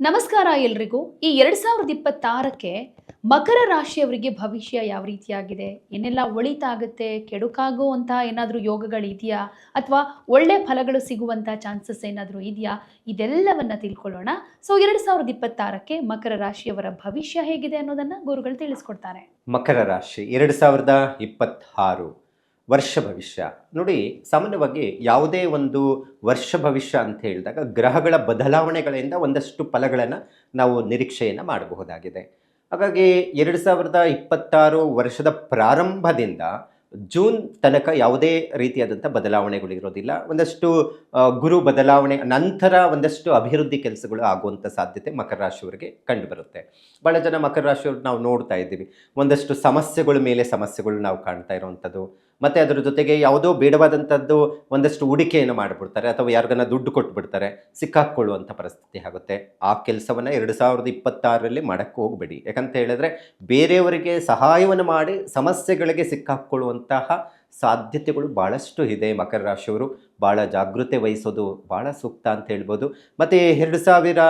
ನಮಸ್ಕಾರ ಎಲ್ರಿಗೂ. ಈ ಎರಡ್ ಸಾವಿರದ ಇಪ್ಪತ್ತಾರಕ್ಕೆ ಮಕರ ರಾಶಿಯವರಿಗೆ ಭವಿಷ್ಯ ಯಾವ ರೀತಿಯಾಗಿದೆ? ಏನೆಲ್ಲ ಒಳಿತಾಗುತ್ತೆ? ಕೆಡುಕಾಗುವಂತಹ ಏನಾದರೂ ಯೋಗಗಳಿದೆಯಾ ಅಥವಾ ಒಳ್ಳೆ ಫಲಗಳು ಸಿಗುವಂಥ ಚಾನ್ಸಸ್ ಏನಾದರೂ ಇದೆಯಾ? ಇದೆಲ್ಲವನ್ನ ತಿಳ್ಕೊಳ್ಳೋಣ. ಸೊ, ಎರಡು ಸಾವಿರದ ಇಪ್ಪತ್ತಾರಕ್ಕೆ ಮಕರ ರಾಶಿಯವರ ಭವಿಷ್ಯ ಹೇಗಿದೆ ಅನ್ನೋದನ್ನ ಗುರುಗಳು ತಿಳಿಸ್ಕೊಡ್ತಾರೆ. ಮಕರ ರಾಶಿ, ಎರಡು ಸಾವಿರದ ಇಪ್ಪತ್ತಾರು. ವರ್ಷ ಭವಿಷ್ಯ. ನೋಡಿ, ಸಾಮಾನ್ಯವಾಗಿ ಯಾವುದೇ ಒಂದು ವರ್ಷ ಭವಿಷ್ಯ ಅಂತ ಹೇಳಿದಾಗ ಗ್ರಹಗಳ ಬದಲಾವಣೆಗಳಿಂದ ಒಂದಷ್ಟು ಫಲಗಳನ್ನು ನಾವು ನಿರೀಕ್ಷೆಯನ್ನು ಮಾಡಬಹುದಾಗಿದೆ. ಹಾಗಾಗಿ ಎರಡು ಸಾವಿರದ ಇಪ್ಪತ್ತಾರು ವರ್ಷದ ಪ್ರಾರಂಭದಿಂದ ಜೂನ್ ತನಕ ಯಾವುದೇ ರೀತಿಯಾದಂಥ ಬದಲಾವಣೆಗಳು ಇರೋದಿಲ್ಲ. ಒಂದಷ್ಟು ಗುರು ಬದಲಾವಣೆ ನಂತರ ಒಂದಷ್ಟು ಅಭಿವೃದ್ಧಿ ಕೆಲಸಗಳು ಆಗುವಂಥ ಸಾಧ್ಯತೆ ಮಕರ ರಾಶಿಯವರಿಗೆ ಕಂಡುಬರುತ್ತೆ. ಭಾಳ ಜನ ಮಕರ ರಾಶಿಯವ್ರು ನಾವು ನೋಡ್ತಾ ಇದ್ದೀವಿ. ಒಂದಷ್ಟು ಸಮಸ್ಯೆಗಳ ಮೇಲೆ ಸಮಸ್ಯೆಗಳು ನಾವು ಕಾಣ್ತಾ ಇರುವಂಥದ್ದು. ಮತ್ತು ಅದರ ಜೊತೆಗೆ ಯಾವುದೋ ಬೇಡವಾದಂಥದ್ದು ಒಂದಷ್ಟು ಹೂಡಿಕೆಯನ್ನು ಮಾಡಿಬಿಡ್ತಾರೆ ಅಥವಾ ಯಾರಿಗನ್ನ ದುಡ್ಡು ಕೊಟ್ಬಿಡ್ತಾರೆ, ಸಿಕ್ಕಾಕ್ಕೊಳ್ಳುವಂಥ ಪರಿಸ್ಥಿತಿ ಆಗುತ್ತೆ. ಆ ಕೆಲಸವನ್ನು ಎರಡು ಸಾವಿರದ ಇಪ್ಪತ್ತಾರರಲ್ಲಿ ಮಾಡೋಕ್ಕೆ ಹೋಗಬೇಡಿ. ಯಾಕಂತ ಹೇಳಿದ್ರೆ ಬೇರೆಯವರಿಗೆ ಸಹಾಯವನ್ನು ಮಾಡಿ ಸಮಸ್ಯೆಗಳಿಗೆ ಸಿಕ್ಕಾಕ್ಕೊಳ್ಳುವಂತಹ ಸಾಧ್ಯತೆಗಳು ಭಾಳಷ್ಟು ಇದೆ. ಮಕರ ರಾಶಿಯವರು ಭಾಳ ಜಾಗೃತೆ ವಹಿಸೋದು ಭಾಳ ಸೂಕ್ತ ಅಂತ ಹೇಳ್ಬೋದು. ಮತ್ತು ಎರಡು ಸಾವಿರ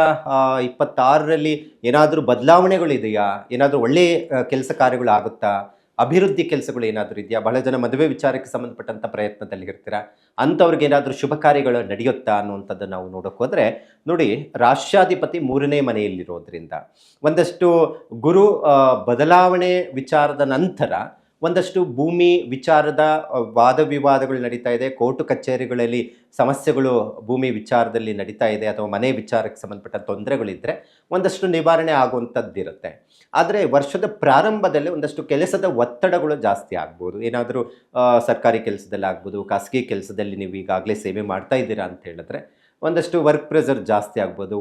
ಇಪ್ಪತ್ತಾರರಲ್ಲಿ ಏನಾದರೂ ಬದಲಾವಣೆಗಳಿದೆಯಾ? ಏನಾದರೂ ಒಳ್ಳೆಯ ಕೆಲಸ ಕಾರ್ಯಗಳು ಆಗುತ್ತಾ? ಅಭಿವೃದ್ಧಿ ಕೆಲಸಗಳು ಏನಾದರೂ ಇದೆಯಾ? ಬಹಳ ಜನ ಮದುವೆ ವಿಚಾರಕ್ಕೆ ಸಂಬಂಧಪಟ್ಟಂಥ ಪ್ರಯತ್ನದಲ್ಲಿ ಇರ್ತೀರಾ ಅಂಥವ್ರಿಗೆ ಏನಾದರೂ ಶುಭ ಕಾರ್ಯಗಳು ನಡೆಯುತ್ತಾ ಅನ್ನುವಂಥದ್ದು ನಾವು ನೋಡೋಕೆ ಹೋದರೆ, ನೋಡಿ ರಾಷ್ಟ್ರಾಧಿಪತಿ ಮೂರನೇ ಮನೆಯಲ್ಲಿರೋದ್ರಿಂದ ಒಂದಷ್ಟು ಗುರು ಬದಲಾವಣೆ ವಿಚಾರದ ನಂತರ ಒಂದಷ್ಟು ಭೂಮಿ ವಿಚಾರದ ವಾದ ವಿವಾದಗಳು ನಡೀತಾ ಇದೆ. ಕೋರ್ಟು ಕಚೇರಿಗಳಲ್ಲಿ ಸಮಸ್ಯೆಗಳು ಭೂಮಿ ವಿಚಾರದಲ್ಲಿ ನಡೀತಾ ಇದೆ ಅಥವಾ ಮನೆ ವಿಚಾರಕ್ಕೆ ಸಂಬಂಧಪಟ್ಟ ತೊಂದರೆಗಳಿದ್ದರೆ ಒಂದಷ್ಟು ನಿವಾರಣೆ ಆಗುವಂಥದ್ದಿರುತ್ತೆ. ಆದರೆ ವರ್ಷದ ಪ್ರಾರಂಭದಲ್ಲಿ ಒಂದಷ್ಟು ಕೆಲಸದ ಒತ್ತಡಗಳು ಜಾಸ್ತಿ ಆಗ್ಬೋದು. ಏನಾದರೂ ಸರ್ಕಾರಿ ಕೆಲಸದಲ್ಲಿ ಆಗ್ಬೋದು ಖಾಸಗಿ ಕೆಲಸದಲ್ಲಿ ನೀವು ಈಗಾಗಲೇ ಸೇವೆ ಮಾಡ್ತಾ ಇದ್ದೀರಾ ಅಂತ ಹೇಳಿದ್ರೆ ಒಂದಷ್ಟು ವರ್ಕ್ ಪ್ರೆಷರ್ ಜಾಸ್ತಿ ಆಗ್ಬೋದು,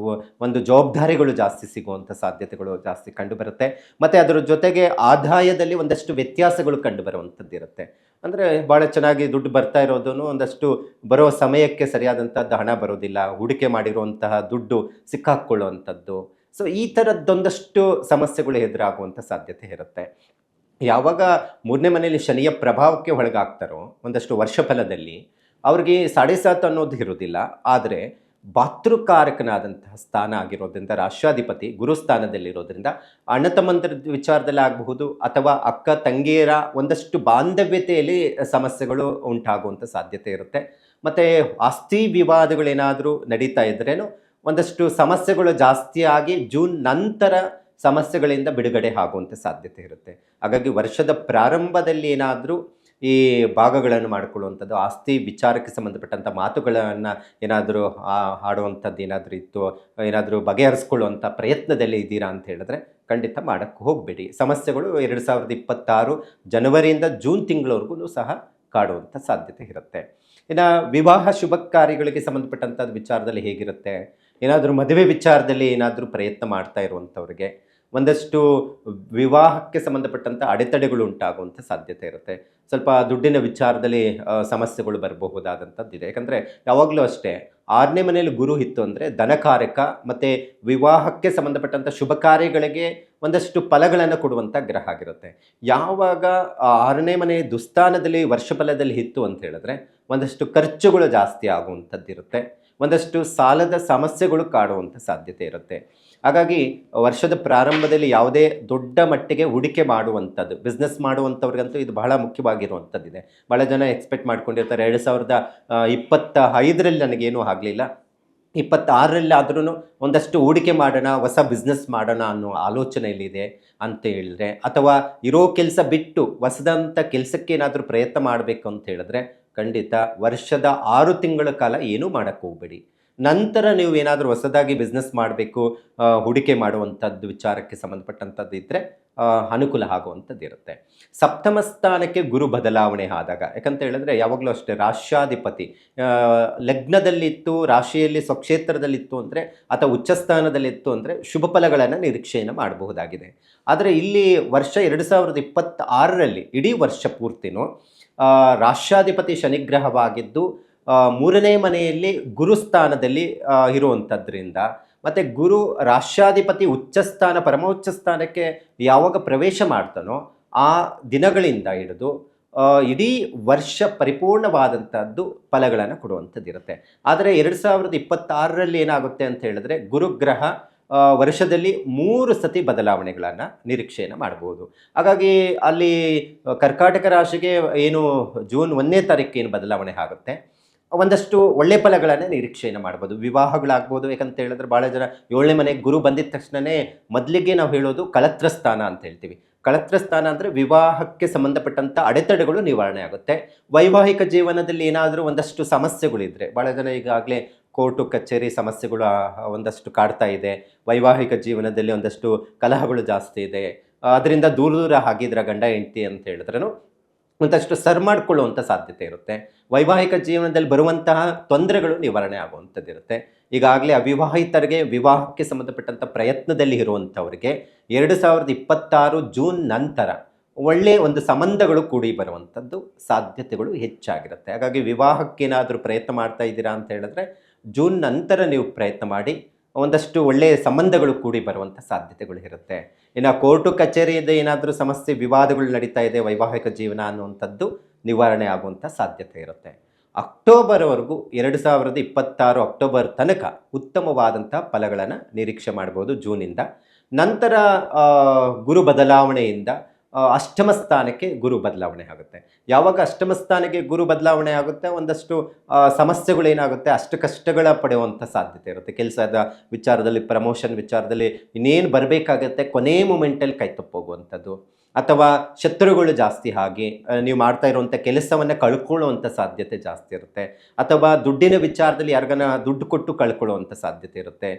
ಒಂದು ಜವಾಬ್ದಾರಿಗಳು ಜಾಸ್ತಿ ಸಿಗುವಂಥ ಸಾಧ್ಯತೆಗಳು ಜಾಸ್ತಿ ಕಂಡುಬರುತ್ತೆ. ಮತ್ತು ಅದರ ಜೊತೆಗೆ ಆದಾಯದಲ್ಲಿ ಒಂದಷ್ಟು ವ್ಯತ್ಯಾಸಗಳು ಕಂಡುಬರುವಂಥದ್ದು ಇರುತ್ತೆ ಅಂದರೆ ಭಾಳ ಚೆನ್ನಾಗಿ ದುಡ್ಡು ಬರ್ತಾ ಇರೋದನ್ನು ಒಂದಷ್ಟು ಬರೋ ಸಮಯಕ್ಕೆ ಸರಿಯಾದಂಥದ್ದು ಹಣ ಬರೋದಿಲ್ಲ, ಹೂಡಿಕೆ ಮಾಡಿರುವಂತಹ ದುಡ್ಡು ಸಿಕ್ಕಾಕ್ಕೊಳ್ಳುವಂಥದ್ದು ಸೊ ಈ ಥರದ್ದೊಂದಷ್ಟು ಸಮಸ್ಯೆಗಳು ಎದುರಾಗುವಂಥ ಸಾಧ್ಯತೆ ಇರುತ್ತೆ. ಯಾವಾಗ ಮೂರನೇ ಮನೆಯಲ್ಲಿ ಶನಿಯ ಪ್ರಭಾವಕ್ಕೆ ಒಳಗಾಗ್ತಾರೋ, ಒಂದಷ್ಟು ವರ್ಷ ಫಲದಲ್ಲಿ ಅವ್ರಿಗೆ ಸಾಡೆ ಸಾತ್ ಅನ್ನೋದು ಇರೋದಿಲ್ಲ ಆದರೆ ಭಾತೃಕಾರಕನಾದಂತಹ ಸ್ಥಾನ ಆಗಿರೋದ್ರಿಂದ, ರಾಷ್ಟ್ರಾಧಿಪತಿ ಗುರುಸ್ಥಾನದಲ್ಲಿರೋದ್ರಿಂದ ಅಣ್ಣ ತಮ್ಮಂತರ ವಿಚಾರದಲ್ಲಿ ಆಗಬಹುದು ಅಥವಾ ಅಕ್ಕ, ತಂಗಿಯರ ಒಂದಷ್ಟು ಬಾಂಧವ್ಯತೆಯಲ್ಲಿ ಸಮಸ್ಯೆಗಳು ಉಂಟಾಗುವಂಥ ಸಾಧ್ಯತೆ ಇರುತ್ತೆ. ಮತ್ತು ಆಸ್ತಿ ವಿವಾದಗಳೇನಾದರೂ ನಡೀತಾ ಇದ್ರೇನು ಒಂದಷ್ಟು ಸಮಸ್ಯೆಗಳು ಜಾಸ್ತಿಯಾಗಿ ಜೂನ್ ನಂತರ ಸಮಸ್ಯೆಗಳಿಂದ ಬಿಡುಗಡೆ ಆಗುವಂಥ ಸಾಧ್ಯತೆ ಇರುತ್ತೆ. ಹಾಗಾಗಿ ವರ್ಷದ ಪ್ರಾರಂಭದಲ್ಲಿ ಏನಾದರೂ ಈ ಭಾಗಗಳನ್ನು ಮಾಡಿಕೊಳ್ಳುವಂಥದ್ದು, ಆಸ್ತಿ ವಿಚಾರಕ್ಕೆ ಸಂಬಂಧಪಟ್ಟಂಥ ಮಾತುಗಳನ್ನು ಏನಾದರೂ ಆಡುವಂಥದ್ದು ಏನಾದರೂ ಇತ್ತು, ಏನಾದರೂ ಬಗೆಹರಿಸ್ಕೊಳ್ಳುವಂಥ ಪ್ರಯತ್ನದಲ್ಲಿ ಇದ್ದೀರಾ ಅಂತ ಹೇಳಿದ್ರೆ ಖಂಡಿತ ಮಾಡೋಕ್ಕೆ ಹೋಗಬೇಡಿ. ಸಮಸ್ಯೆಗಳು ಎರಡು ಸಾವಿರದ ಇಪ್ಪತ್ತಾರು ಜನವರಿಯಿಂದ ಜೂನ್ ತಿಂಗಳವರೆಗೂ ಸಹ ಕಾಡುವಂಥ ಸಾಧ್ಯತೆ ಇರುತ್ತೆ. ಇನ್ನು ವಿವಾಹ ಶುಭ ಕಾರ್ಯಗಳಿಗೆ ಸಂಬಂಧಪಟ್ಟಂಥದ್ದು ವಿಚಾರದಲ್ಲಿ ಹೇಗಿರುತ್ತೆ? ಏನಾದರೂ ಮದುವೆ ವಿಚಾರದಲ್ಲಿ ಏನಾದರೂ ಪ್ರಯತ್ನ ಮಾಡ್ತಾ ಇರುವಂಥವ್ರಿಗೆ ಒಂದಷ್ಟು ವಿವಾಹಕ್ಕೆ ಸಂಬಂಧಪಟ್ಟಂಥ ಅಡೆತಡೆಗಳು ಉಂಟಾಗುವಂಥ ಸಾಧ್ಯತೆ ಇರುತ್ತೆ. ಸ್ವಲ್ಪ ದುಡ್ಡಿನ ವಿಚಾರದಲ್ಲಿ ಸಮಸ್ಯೆಗಳು ಬರಬಹುದಾದಂಥದ್ದು ಇದೆ ಯಾಕಂದರೆ ಯಾವಾಗಲೂ ಅಷ್ಟೇ, ಆರನೇ ಮನೆಯಲ್ಲಿ ಗುರು ಇತ್ತು ಅಂದರೆ ಧನಕಾರಕ ಮತ್ತು ವಿವಾಹಕ್ಕೆ ಸಂಬಂಧಪಟ್ಟಂಥ ಶುಭ ಕಾರ್ಯಗಳಿಗೆ ಒಂದಷ್ಟು ಫಲಗಳನ್ನು ಕೊಡುವಂಥ ಗ್ರಹ ಆಗಿರುತ್ತೆ. ಯಾವಾಗ ಆರನೇ ಮನೆ ದುಸ್ಥಾನದಲ್ಲಿ, ವರ್ಷಫಲದಲ್ಲಿ ಇತ್ತು ಅಂತ ಹೇಳಿದ್ರೆ ಒಂದಷ್ಟು ಖರ್ಚುಗಳು ಜಾಸ್ತಿ ಆಗುವಂಥದ್ದಿರುತ್ತೆ ಒಂದಷ್ಟು ಸಾಲದ ಸಮಸ್ಯೆಗಳು ಕಾಡುವಂಥ ಸಾಧ್ಯತೆ ಇರುತ್ತೆ. ಹಾಗಾಗಿ ವರ್ಷದ ಪ್ರಾರಂಭದಲ್ಲಿ ಯಾವುದೇ ದೊಡ್ಡ ಮಟ್ಟಿಗೆ ಹೂಡಿಕೆ ಮಾಡುವಂಥದ್ದು ಬಿಸ್ನೆಸ್ ಮಾಡುವಂಥವ್ರಿಗಂತೂ ಇದು ಬಹಳ ಮುಖ್ಯವಾಗಿರುವಂಥದ್ದಿದೆ. ಭಾಳ ಜನ ಎಕ್ಸ್ಪೆಕ್ಟ್ ಮಾಡ್ಕೊಂಡಿರ್ತಾರೆ, ಎರಡು ಸಾವಿರದ ಇಪ್ಪತ್ತ ಐದರಲ್ಲಿ ನನಗೇನೂ ಆಗಲಿಲ್ಲ. ಇಪ್ಪತ್ತಾರರಲ್ಲಿ ಆದ್ರೂ ಒಂದಷ್ಟು ಹೂಡಿಕೆ ಮಾಡೋಣ, ಹೊಸ ಬಿಸ್ನೆಸ್ ಮಾಡೋಣ ಅನ್ನೋ ಆಲೋಚನೆಯಲ್ಲಿದೆ ಅಂತ ಹೇಳಿದ್ರೆ, ಅಥವಾ ಇರೋ ಕೆಲಸ ಬಿಟ್ಟು ಹೊಸದಂಥ ಕೆಲಸಕ್ಕೆ ಏನಾದರೂ ಪ್ರಯತ್ನ ಮಾಡಬೇಕು ಅಂತ ಹೇಳಿದ್ರೆ, ಖಂಡಿತ ವರ್ಷದ ಆರು ತಿಂಗಳ ಕಾಲ ಏನೂ ಮಾಡೋಕ್ಕೆ ಹೋಗಬೇಡಿ. ನಂತರ ನೀವು ಏನಾದರೂ ಹೊಸದಾಗಿ ಬಿಸ್ನೆಸ್ ಮಾಡಬೇಕು ಹೂಡಿಕೆ ಮಾಡುವಂಥದ್ದು ವಿಚಾರಕ್ಕೆ ಸಂಬಂಧಪಟ್ಟಂಥದ್ದು ಇದ್ದರೆ ಅನುಕೂಲ ಆಗುವಂಥದ್ದು ಇರುತ್ತೆ. ಸಪ್ತಮ ಸ್ಥಾನಕ್ಕೆ ಗುರು ಬದಲಾವಣೆ ಆದಾಗ, ಯಾಕಂತ ಹೇಳಿದ್ರೆ ಯಾವಾಗಲೂ ಅಷ್ಟೇ ರಾಷ್ಟ್ರಾಧಿಪತಿ ಲಗ್ನದಲ್ಲಿತ್ತು, ರಾಶಿಯಲ್ಲಿ ಸ್ವಕ್ಷೇತ್ರದಲ್ಲಿತ್ತು ಅಂದರೆ ಅಥವಾ ಉಚ್ಚಸ್ಥಾನದಲ್ಲಿತ್ತು ಅಂದರೆ ಶುಭ ಫಲಗಳನ್ನು ನಿರೀಕ್ಷೆಯನ್ನು ಮಾಡಬಹುದಾಗಿದೆ. ಆದರೆ ಇಲ್ಲಿ ವರ್ಷ ಎರಡು ಸಾವಿರದ ಇಪ್ಪತ್ತಾರರಲ್ಲಿ, ಇಡೀ ವರ್ಷ ಪೂರ್ತಿನೂ ರಾಷ್ಟ್ರಾಧಿಪತಿ ಶನಿಗ್ರಹವಾಗಿದ್ದು ಮೂರನೇ ಮನೆಯಲ್ಲಿ ಗುರುಸ್ಥಾನದಲ್ಲಿ ಇರುವಂಥದ್ರಿಂದ ಮತ್ತು ಗುರು ರಾಷ್ಟ್ರಾಧಿಪತಿ ಉಚ್ಚಸ್ಥಾನ ಪರಮೋಚ್ಚ ಸ್ಥಾನಕ್ಕೆ ಯಾವಾಗ ಪ್ರವೇಶ ಮಾಡ್ತಾನೋ ಆ ದಿನಗಳಿಂದ ಹಿಡಿದು ಇಡೀ ವರ್ಷ ಪರಿಪೂರ್ಣವಾದಂಥದ್ದು ಫಲಗಳನ್ನು ಕೊಡುವಂಥದ್ದಿರುತ್ತೆ. ಆದರೆ ಎರಡು ಸಾವಿರದ ಇಪ್ಪತ್ತಾರರಲ್ಲಿ ಏನಾಗುತ್ತೆ ಅಂತ ಹೇಳಿದ್ರೆ, ಗುರುಗ್ರಹ ವರ್ಷದಲ್ಲಿ ಮೂರು ಸತಿ ಬದಲಾವಣೆಗಳನ್ನು ನಿರೀಕ್ಷೆಯನ್ನು ಮಾಡಬಹುದು ಹಾಗಾಗಿ ಅಲ್ಲಿ ಕರ್ಕಾಟಕ ರಾಶಿಗೆ ಏನು, ಜೂನ್ ಒಂದನೇ ತಾರೀಕು ಏನು ಬದಲಾವಣೆ ಆಗುತ್ತೆ? ಒಂದಷ್ಟು ಒಳ್ಳೆ ಫಲಗಳನ್ನು ನಿರೀಕ್ಷೆಯನ್ನು ಮಾಡ್ಬೋದು. ವಿವಾಹಗಳಾಗ್ಬೋದು, ಯಾಕಂತ ಹೇಳಿದ್ರೆ ಭಾಳ ಜನ ಏಳನೇ ಮನೆಗೆ ಗುರು ಬಂದಿದ ತಕ್ಷಣವೇ ಮೊದಲಿಗೆ ನಾವು ಹೇಳೋದು ಕಳತ್ರ ಸ್ಥಾನ ಅಂತ ಹೇಳ್ತೀವಿ. ಕಳತ್ರಸ್ಥಾನ ಅಂದರೆ ವಿವಾಹಕ್ಕೆ ಸಂಬಂಧಪಟ್ಟಂಥ ಅಡೆತಡೆಗಳು ನಿವಾರಣೆ ಆಗುತ್ತೆ. ವೈವಾಹಿಕ ಜೀವನದಲ್ಲಿ ಏನಾದರೂ ಒಂದಷ್ಟು ಸಮಸ್ಯೆಗಳಿದ್ರೆ, ಭಾಳ ಜನ ಈಗಾಗಲೇ ಕೋರ್ಟು, ಕಚೇರಿ ಸಮಸ್ಯೆಗಳು ಒಂದಷ್ಟು ಕಾಡ್ತಾ ಇದೆ. ವೈವಾಹಿಕ ಜೀವನದಲ್ಲಿ ಒಂದಷ್ಟು ಕಲಹಗಳು ಜಾಸ್ತಿ ಇದೆ. ಅದರಿಂದ ದೂರ ದೂರ ಆಗಿದ್ರ ಗಂಡ, ಹೆಂಡತಿ ಅಂತ ಹೇಳಿದ್ರೂ ಒಂದಷ್ಟು ಸರ್ ಮಾಡಿಕೊಳ್ಳುವಂಥ ಸಾಧ್ಯತೆ ಇರುತ್ತೆ. ವೈವಾಹಿಕ ಜೀವನದಲ್ಲಿ ಬರುವಂತಹ ತೊಂದರೆಗಳು ನಿವಾರಣೆ ಆಗುವಂಥದ್ದಿರುತ್ತೆ. ಈಗಾಗಲೇ ಅವಿವಾಹಿತರಿಗೆ ವಿವಾಹಕ್ಕೆ ಸಂಬಂಧಪಟ್ಟಂಥ ಪ್ರಯತ್ನದಲ್ಲಿ ಇರುವಂಥವ್ರಿಗೆ ಎರಡು ಸಾವಿರದ ಇಪ್ಪತ್ತಾರು ಜೂನ್ ನಂತರ ಒಳ್ಳೆಯ ಒಂದು ಸಂಬಂಧಗಳು ಕೂಡಿ ಬರುವಂಥದ್ದು ಸಾಧ್ಯತೆಗಳು ಹೆಚ್ಚಾಗಿರುತ್ತೆ. ಹಾಗಾಗಿ ವಿವಾಹಕ್ಕೇನಾದರೂ ಪ್ರಯತ್ನ ಮಾಡ್ತಾ ಇದ್ದೀರಾ ಅಂತ ಹೇಳಿದ್ರೆ ಜೂನ್ ನಂತರ ನೀವು ಪ್ರಯತ್ನ ಮಾಡಿ ಒಂದಷ್ಟು ಒಳ್ಳೆಯ ಸಂಬಂಧಗಳು ಕೂಡಿ ಬರುವಂಥ ಸಾಧ್ಯತೆಗಳು ಇರುತ್ತೆ. ಇನ್ನು ಕೋರ್ಟು ಕಚೇರಿಯಿಂದ ಏನಾದರೂ ಸಮಸ್ಯೆ, ವಿವಾದಗಳು ನಡೀತಾ ಇದೆ, ವೈವಾಹಿಕ ಜೀವನ ಅನ್ನುವಂಥದ್ದು ನಿವಾರಣೆ ಆಗುವಂಥ ಸಾಧ್ಯತೆ ಇರುತ್ತೆ. ಅಕ್ಟೋಬರ್ವರೆಗೂ ಎರಡು ಸಾವಿರದ ಇಪ್ಪತ್ತಾರು ಅಕ್ಟೋಬರ್ ತನಕ ಉತ್ತಮವಾದಂಥ ಫಲಗಳನ್ನು ನಿರೀಕ್ಷೆ ಮಾಡ್ಬೋದು ಜೂನಿಂದ. ನಂತರ ಗುರು ಬದಲಾವಣೆಯಿಂದ ಅಷ್ಟಮ ಸ್ಥಾನಕ್ಕೆ ಗುರು ಬದಲಾವಣೆ ಆಗುತ್ತೆ. ಯಾವಾಗ ಅಷ್ಟಮ ಸ್ಥಾನಕ್ಕೆ ಗುರು ಬದಲಾವಣೆ ಆಗುತ್ತೆ, ಒಂದಷ್ಟು ಸಮಸ್ಯೆಗಳು ಏನಾಗುತ್ತೆ, ಅಷ್ಟು ಕಷ್ಟಗಳ ಪಡೆಯುವಂಥ ಸಾಧ್ಯತೆ ಇರುತ್ತೆ. ಕೆಲಸದ ವಿಚಾರದಲ್ಲಿ ಪ್ರಮೋಷನ್ ವಿಚಾರದಲ್ಲಿ ಇನ್ನೇನು ಬರಬೇಕಾಗತ್ತೆ, ಕೊನೆ ಮೂಮೆಂಟಲ್ಲಿ ಕೈ ತಪ್ಪೋಗುವಂಥದ್ದು ಅಥವಾ ಶತ್ರುಗಳು ಜಾಸ್ತಿ ಆಗಿ ನೀವು ಮಾಡ್ತಾ ಇರುವಂಥ ಕೆಲಸವನ್ನು ಕಳ್ಕೊಳ್ಳುವಂಥ ಸಾಧ್ಯತೆ ಜಾಸ್ತಿ ಇರುತ್ತೆ. ಅಥವಾ ದುಡ್ಡಿನ ವಿಚಾರದಲ್ಲಿ ಯಾರಿಗನ ದುಡ್ಡು ಕೊಟ್ಟು ಕಳ್ಕೊಳ್ಳುವಂಥ ಸಾಧ್ಯತೆ ಇರುತ್ತೆ.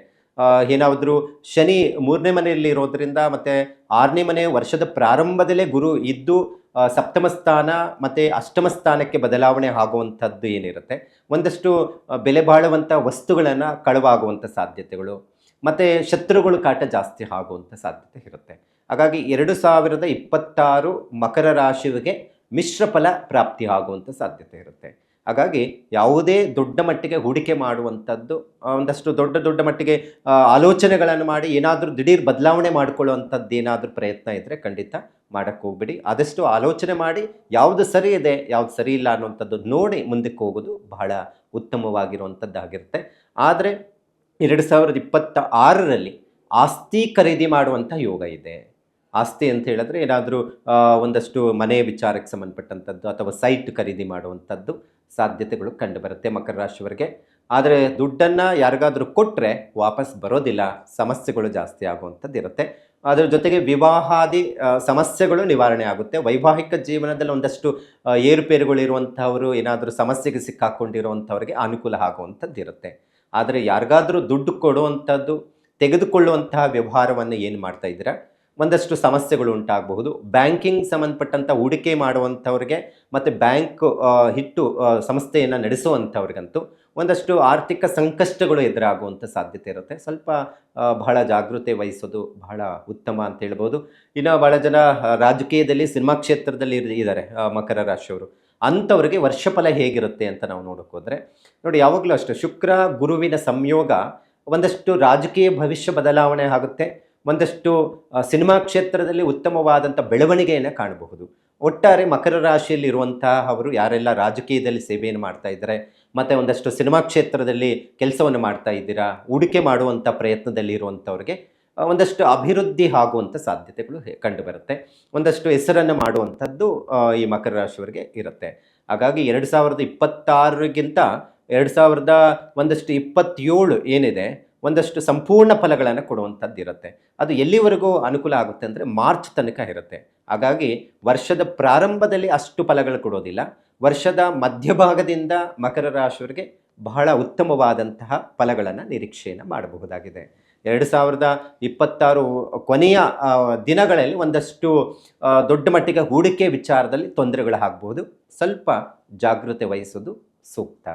ಏನಾದರೂ ಶನಿ ಮೂರನೇ ಮನೆಯಲ್ಲಿ ಇರೋದ್ರಿಂದ ಮತ್ತು ಆರನೇ ಮನೆ ವರ್ಷದ ಪ್ರಾರಂಭದಲ್ಲೇ ಗುರು ಇದ್ದು ಸಪ್ತಮ ಸ್ಥಾನ ಮತ್ತು ಅಷ್ಟಮ ಸ್ಥಾನಕ್ಕೆ ಬದಲಾವಣೆ ಆಗುವಂಥದ್ದು ಏನಿರುತ್ತೆ. ಒಂದಷ್ಟು ಬೆಲೆ ಬಾಳುವಂಥ ವಸ್ತುಗಳನ್ನು ಕಳವಾಗುವಂಥ ಸಾಧ್ಯತೆಗಳು, ಮತ್ತು ಶತ್ರುಗಳು ಕಾಟ ಜಾಸ್ತಿ ಆಗುವಂಥ ಸಾಧ್ಯತೆ ಇರುತ್ತೆ. ಹಾಗಾಗಿ ಎರಡು ಸಾವಿರದ ಇಪ್ಪತ್ತಾರು ಮಕರ ರಾಶಿಗೆ ಮಿಶ್ರ ಫಲ ಪ್ರಾಪ್ತಿ ಆಗುವಂಥ ಸಾಧ್ಯತೆ ಇರುತ್ತೆ. ಹಾಗಾಗಿ ಯಾವುದೇ ದೊಡ್ಡ ಮಟ್ಟಿಗೆ ಹೂಡಿಕೆ ಮಾಡುವಂಥದ್ದು ಒಂದಷ್ಟು ದೊಡ್ಡ ದೊಡ್ಡ ಮಟ್ಟಿಗೆ ಆಲೋಚನೆಗಳನ್ನು ಮಾಡಿ ಏನಾದರೂ ದಿಢೀರ್ ಬದಲಾವಣೆ ಮಾಡಿಕೊಳ್ಳುವಂಥದ್ದು ಏನಾದರೂ ಪ್ರಯತ್ನ ಇದ್ದರೆ ಖಂಡಿತ ಮಾಡೋಕ್ಕೆ ಹೋಗ್ಬಿಡಿ. ಆದಷ್ಟು ಆಲೋಚನೆ ಮಾಡಿ ಯಾವುದು ಸರಿ ಇದೆ, ಯಾವುದು ಸರಿ ಇಲ್ಲ ಅನ್ನುವಂಥದ್ದು ನೋಡಿ ಮುಂದಕ್ಕೆ ಹೋಗೋದು ಬಹಳ ಉತ್ತಮವಾಗಿರುವಂಥದ್ದಾಗಿರುತ್ತೆ ಆದರೆ ಎರಡು ಸಾವಿರದ ಇಪ್ಪತ್ತ ಆರರಲ್ಲಿ ಆಸ್ತಿ ಖರೀದಿ ಮಾಡುವಂಥ ಯೋಗ ಇದೆ. ಆಸ್ತಿ ಅಂತ ಹೇಳಿದ್ರೆ ಏನಾದರೂ ಒಂದಷ್ಟು ಮನೆ ವಿಚಾರಕ್ಕೆ ಸಂಬಂಧಪಟ್ಟಂಥದ್ದು ಅಥವಾ ಸೈಟ್ ಖರೀದಿ ಮಾಡುವಂಥದ್ದು. ಸಾಧ್ಯತೆಗಳು ಕಂಡುಬರುತ್ತೆ ಮಕರ ರಾಶಿಯವರಿಗೆ. ಆದರೆ ದುಡ್ಡನ್ನು ಯಾರಿಗಾದರೂ ಕೊಟ್ಟರೆ ವಾಪಸ್ ಬರೋದಿಲ್ಲ, ಸಮಸ್ಯೆಗಳು ಜಾಸ್ತಿ ಆಗುವಂಥದ್ದು ಇರುತ್ತೆ. ಅದರ ಜೊತೆಗೆ ವಿವಾಹಾದಿ ಸಮಸ್ಯೆಗಳು ನಿವಾರಣೆ ಆಗುತ್ತೆ. ವೈವಾಹಿಕ ಜೀವನದಲ್ಲಿ ಒಂದಷ್ಟು ಏರುಪೇರುಗಳಿರುವಂಥವರು ಏನಾದರೂ ಸಮಸ್ಯೆಗೆ ಸಿಕ್ಕಾಕೊಂಡಿರುವಂಥವ್ರಿಗೆ ಅನುಕೂಲ ಆಗುವಂಥದ್ದು ಇರುತ್ತೆ. ಆದರೆ ಯಾರಿಗಾದರೂ ದುಡ್ಡು ಕೊಡುವಂಥದ್ದು, ತೆಗೆದುಕೊಳ್ಳುವಂತಹ ವ್ಯವಹಾರವನ್ನು ಏನು ಮಾಡ್ತಾ ಇದ್ದೀರಾ? ಒಂದಷ್ಟು ಸಮಸ್ಯೆಗಳು ಉಂಟಾಗಬಹುದು. ಬ್ಯಾಂಕಿಂಗ್ ಸಂಬಂಧಪಟ್ಟಂಥ ಹೂಡಿಕೆ ಮಾಡುವಂಥವ್ರಿಗೆ ಮತ್ತು ಬ್ಯಾಂಕ್ ಹಿಟ್ಟು ಸಂಸ್ಥೆಯನ್ನು ನಡೆಸುವಂಥವ್ರಿಗಂತೂ ಒಂದಷ್ಟು ಆರ್ಥಿಕ ಸಂಕಷ್ಟಗಳು ಎದುರಾಗುವಂಥ ಸಾಧ್ಯತೆ ಇರುತ್ತೆ. ಸ್ವಲ್ಪ ಬಹಳ ಜಾಗೃತೆ ವಹಿಸೋದು ಬಹಳ ಉತ್ತಮ ಅಂತ ಹೇಳ್ಬೋದು. ಇನ್ನು ಬಹಳ ಜನ ರಾಜಕೀಯದಲ್ಲಿ ಸಿನಿಮಾ ಕ್ಷೇತ್ರದಲ್ಲಿ ಇದ್ದಾರೆ ಮಕರ ರಾಶಿಯವರು ಅಂಥವ್ರಿಗೆ ವರ್ಷಫಲ ಹೇಗಿರುತ್ತೆ ಅಂತ ನಾವು ನೋಡೋಕ್ಕೋದ್ರೆ ನೋಡಿ ಯಾವಾಗಲೂ ಅಷ್ಟೇ ಶುಕ್ರ, ಗುರುವಿನ ಸಂಯೋಗ ಒಂದಷ್ಟು ರಾಜಕೀಯ ಭವಿಷ್ಯ ಬದಲಾವಣೆ ಆಗುತ್ತೆ. ಒಂದಷ್ಟು ಸಿನಿಮಾ ಕ್ಷೇತ್ರದಲ್ಲಿ ಉತ್ತಮವಾದಂಥ ಬೆಳವಣಿಗೆಯನ್ನು ಕಾಣಬಹುದು. ಒಟ್ಟಾರೆ ಮಕರ ರಾಶಿಯಲ್ಲಿ ಇರುವಂತಹ ಅವರು ಯಾರೆಲ್ಲ ರಾಜಕೀಯದಲ್ಲಿ ಸೇವೆಯನ್ನು ಮಾಡ್ತಾ ಇದ್ದಾರೆ, ಮತ್ತು ಒಂದಷ್ಟು ಸಿನಿಮಾ ಕ್ಷೇತ್ರದಲ್ಲಿ ಕೆಲಸವನ್ನು ಮಾಡ್ತಾ ಇದ್ದೀರಾ, ಹೂಡಿಕೆ ಮಾಡುವಂಥ ಪ್ರಯತ್ನದಲ್ಲಿ ಇರುವಂಥವ್ರಿಗೆ ಒಂದಷ್ಟು ಅಭಿವೃದ್ಧಿ ಆಗುವಂಥ ಸಾಧ್ಯತೆಗಳು ಕಂಡುಬರುತ್ತೆ. ಒಂದಷ್ಟು ಹೆಸರನ್ನು ಮಾಡುವಂಥದ್ದು ಈ ಮಕರ ರಾಶಿಯವರಿಗೆ ಇರುತ್ತೆ. ಹಾಗಾಗಿ ಎರಡು ಸಾವಿರದ ಇಪ್ಪತ್ತಾರರಿಗಿಂತ ಎರಡು ಸಾವಿರದ ಒಂದಷ್ಟು ಇಪ್ಪತ್ತೇಳು ಏನಿದೆ ಒಂದಷ್ಟು ಸಂಪೂರ್ಣ ಫಲಗಳನ್ನು ಕೊಡುವಂಥದ್ದು ಇರುತ್ತೆ. ಅದು ಎಲ್ಲಿವರೆಗೂ ಅನುಕೂಲ ಆಗುತ್ತೆ ಅಂದರೆ ಮಾರ್ಚ್ ತನಕ ಇರುತ್ತೆ. ಹಾಗಾಗಿ ವರ್ಷದ ಪ್ರಾರಂಭದಲ್ಲಿ ಅಷ್ಟು ಫಲಗಳು ಕೊಡೋದಿಲ್ಲ. ವರ್ಷದ ಮಧ್ಯಭಾಗದಿಂದ ಮಕರ ರಾಶಿಯವರಿಗೆ ಬಹಳ ಉತ್ತಮವಾದಂತಹ ಫಲಗಳನ್ನು ನಿರೀಕ್ಷೆಯನ್ನು ಮಾಡಬಹುದಾಗಿದೆ. ಎರಡು ಸಾವಿರದ ಇಪ್ಪತ್ತಾರು ಕೊನೆಯ ದಿನಗಳಲ್ಲಿ ಒಂದಷ್ಟು ದೊಡ್ಡ ಮಟ್ಟಿಗೆ ಹೂಡಿಕೆ ವಿಚಾರದಲ್ಲಿ ತೊಂದರೆಗಳಾಗಬಹುದು ಸ್ವಲ್ಪ ಜಾಗೃತೆ ವಹಿಸೋದು ಸೂಕ್ತ.